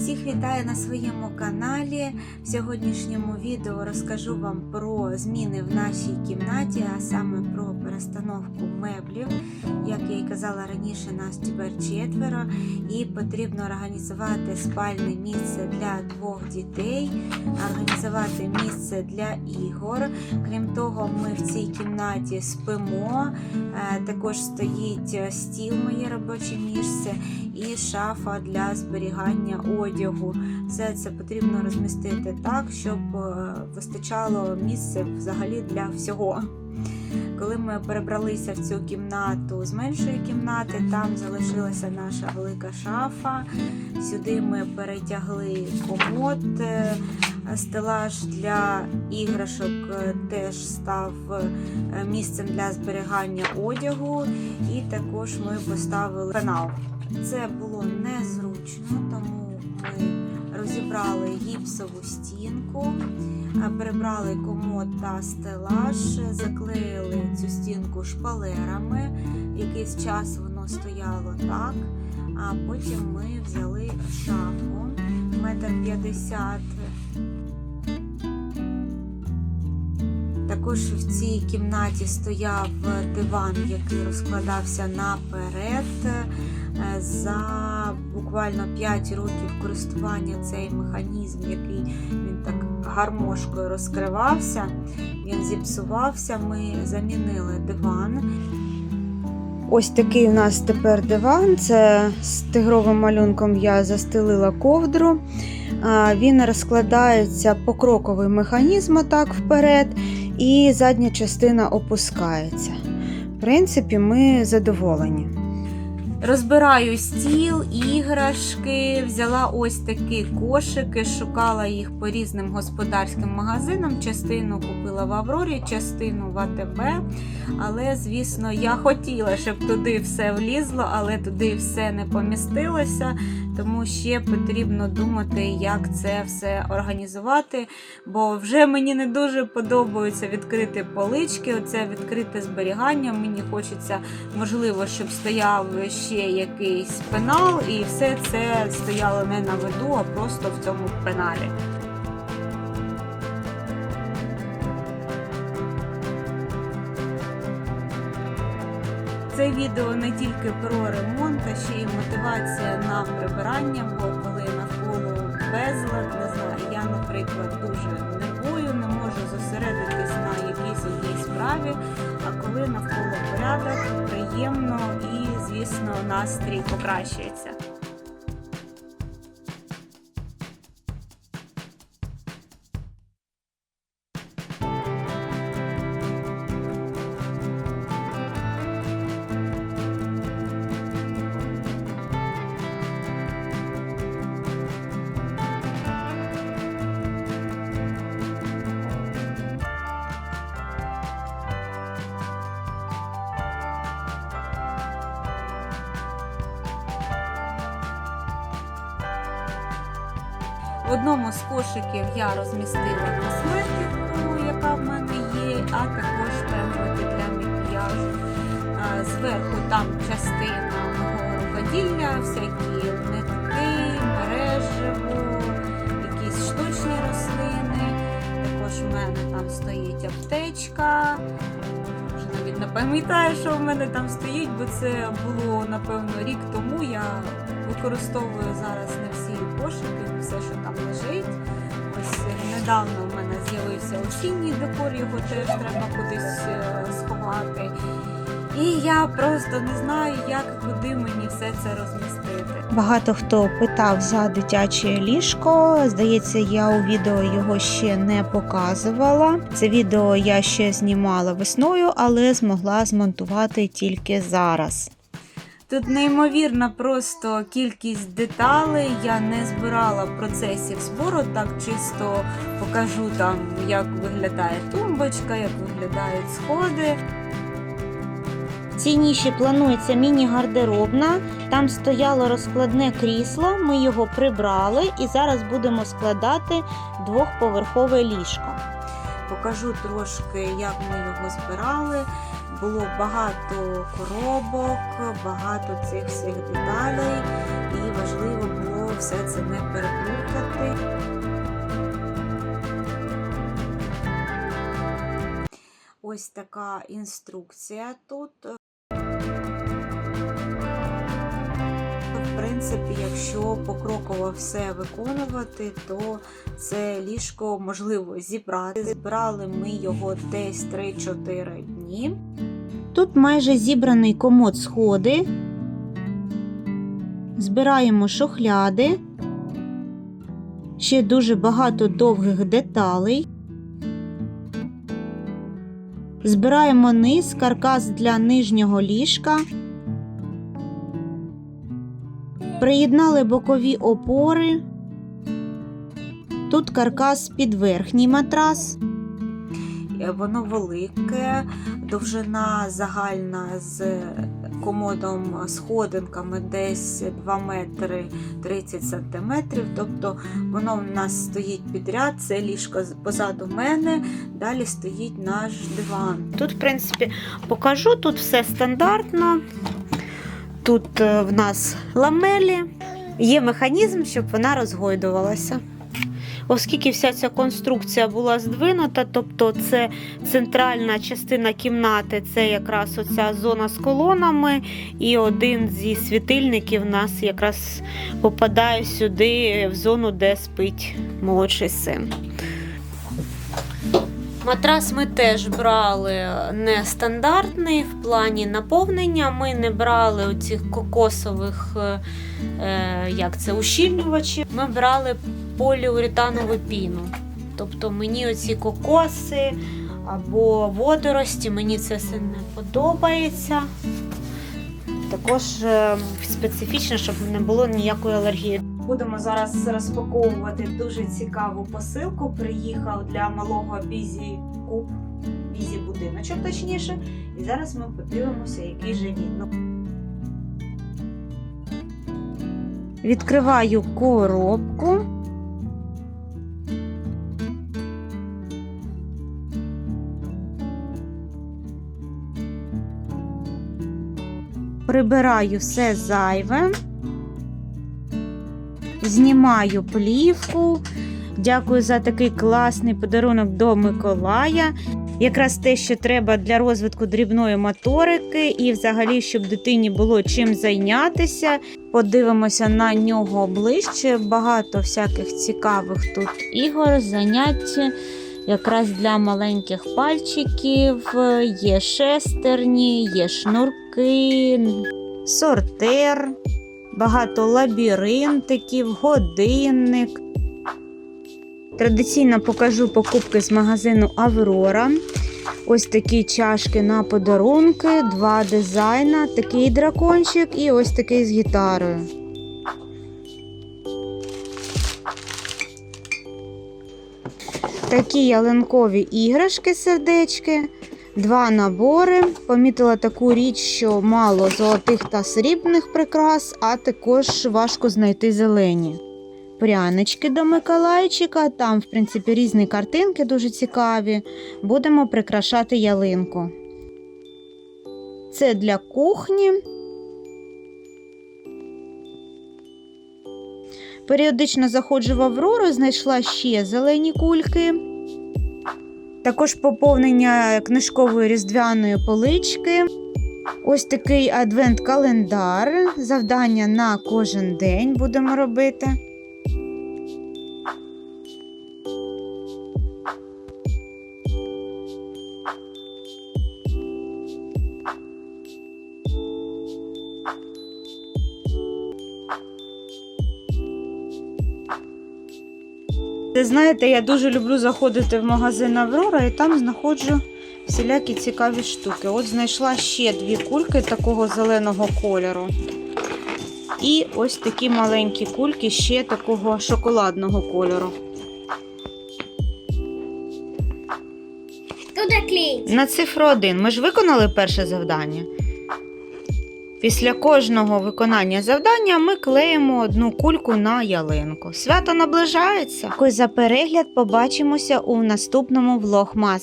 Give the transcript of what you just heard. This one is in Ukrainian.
Всіх вітаю на своєму каналі. В сьогоднішньому відео розкажу вам про зміни в нашій кімнаті, а саме про перестановку меблів. Як я і казала раніше, нас тепер четверо, і потрібно організувати спальне місце для двох дітей, організувати місце для ігор. Крім того, ми в цій кімнаті спимо. Е, Також стоїть стіл, моє робоче місце, і шафа для зберігання одягу. Все це потрібно розмістити так, щоб е, вистачало місця взагалі для всього. Коли ми перебралися в цю кімнату з меншої кімнати, там залишилася наша велика шафа. Сюди ми перетягли комод, е, стелаж для іграшок теж став е, місцем для зберігання одягу, і також ми поставили канал. Це було незручно, тому ми розібрали гіпсову стінку, е, перебрали комод та стелаж, заклеїли цю стінку шпалерами. Якийсь час воно стояло так. А потім ми взяли шафу метр п'ятдесят. Також в цій кімнаті стояв диван, який розкладався наперед. Е, За буквально 5 років користування цей механізм, який він так гармошкою розкривався, він зіпсувався. Ми замінили диван. Ось такий у нас тепер диван. Це з тигровим малюнком я застелила ковдру. Він розкладається покроковий механізм отак вперед, і задня частина опускається. В принципі, ми задоволені. Розбираю стіл, іграшки, взяла ось такі кошики, шукала їх по різним господарським магазинам. Частину купила в Аврорі, частину в АТБ. Але, звісно, я хотіла, щоб туди все влізло, але туди все не помістилося. Тому ще потрібно думати, як це все організувати. Бо вже мені не дуже подобаються відкриті полички, оце відкрите зберігання. Мені хочеться, можливо, щоб стояв ще якийсь пенал, і все це стояло не на виду, а просто в цьому пеналі. Це відео не тільки про ремонт, а ще й мотивація на прибирання, бо коли навколо безлад, не знаю, я, наприклад, дуже нервую, не можу зосередитись на якійсь одній справі. А коли навколо порядок, приємно і, звісно, настрій покращується. В одному з кошиків я розмістила косметику, яка в мене є, а також пензлики для макіяжу. Зверху там частина мого рукоділля, всякі нитки, мережево, якісь штучні рослини. Також в мене там стоїть аптечка. Вже навіть не пам'ятаю, що в мене там стоїть, бо це було напевно рік тому. Я використовую зараз не всі Ось недавно в мене з'явився осінній декор, його теж треба кудись е, сховати. І я просто не знаю, як куди мені все це розмістити. Багато хто питав за дитяче ліжко. Здається, я у відео його ще не показувала. Це відео я ще знімала весною, але змогла змонтувати тільки зараз. Тут неймовірна просто кількість деталей. Я не збирала процесів збору, так чисто покажу там, як виглядає тумбочка, як виглядають сходи. В цій ніші планується міні-гардеробна. Там стояло розкладне крісло, ми його прибрали і зараз будемо складати двохповерхове ліжко. Покажу трошки, як ми його збирали. Було багато коробок, багато цих всіх деталей, і важливо було все це не переплутати. Ось така інструкція тут. В принципі, якщо покроково все виконувати, то це ліжко можливо зібрати. Збирали ми його десь 3-4 дні. Тут майже зібраний комод сходи. Збираємо шухляди. Ще дуже багато довгих деталей. Збираємо низ, каркас для нижнього ліжка. Приєднали бокові опори. Тут каркас під верхній матрас. Е, Воно велике, довжина загальна з комодом сходинками десь 2 метри 30 сантиметрів. Тобто воно в нас стоїть підряд, це ліжко позаду мене, далі стоїть наш диван. Тут, в принципі, покажу, тут все стандартно. Тут е, в нас ламелі, є механізм, щоб вона розгойдувалася. Оскільки вся ця конструкція була здвинута, тобто це центральна частина кімнати, це якраз оця зона з колонами, і один зі світильників нас якраз попадає сюди в зону, де спить молодший син. Матрас ми теж брали нестандартний в плані наповнення. Ми не брали оцих кокосових е, е, як це, ущільнювачів. Ми брали поліуретанову піну. Тобто мені оці кокоси або водорості, мені це все не подобається. Також е, специфічно, щоб не було ніякої алергії. Будемо зараз розпаковувати дуже цікаву посилку. Приїхав для малого бізі куб, бізі будиночок, точніше. І зараз ми подивимося, який же він. Ну, Відкриваю коробку. Прибираю все зайве. Знімаю плівку. Дякую за такий класний подарунок до Миколая. Якраз те, що треба для розвитку дрібної моторики, і взагалі, щоб дитині було чим зайнятися. Подивимося на нього ближче. Багато всяких цікавих тут ігор, занять. Якраз для маленьких пальчиків є шестерні, є шнурки, сортер, багато лабіринтиків, годинник. Традиційно покажу покупки з магазину Аврора. Ось такі чашки на подарунки, два дизайна, такий дракончик і ось такий з гітарою. Такі ялинкові іграшки, сердечки, два набори. Помітила таку річ, що мало золотих та срібних прикрас, а також важко знайти зелені. Прянички до Миколайчика, там, в принципі, різні картинки дуже цікаві. Будемо прикрашати ялинку. Це для кухні. Періодично заходжу в Аврору, знайшла ще зелені кульки. Також поповнення книжкової різдвяної полички. Ось такий адвент-календар. Завдання на кожен день будемо робити. Ви знаєте, я дуже люблю заходити в магазин Аврора і там знаходжу всілякі цікаві штуки. От знайшла ще дві кульки такого зеленого кольору. І ось такі маленькі кульки ще такого шоколадного кольору. На цифру 1 ми ж виконали перше завдання. Після кожного виконання завдання ми клеїмо одну кульку на ялинку. Свято наближається. Дякую за перегляд. Побачимося у наступному влогмас.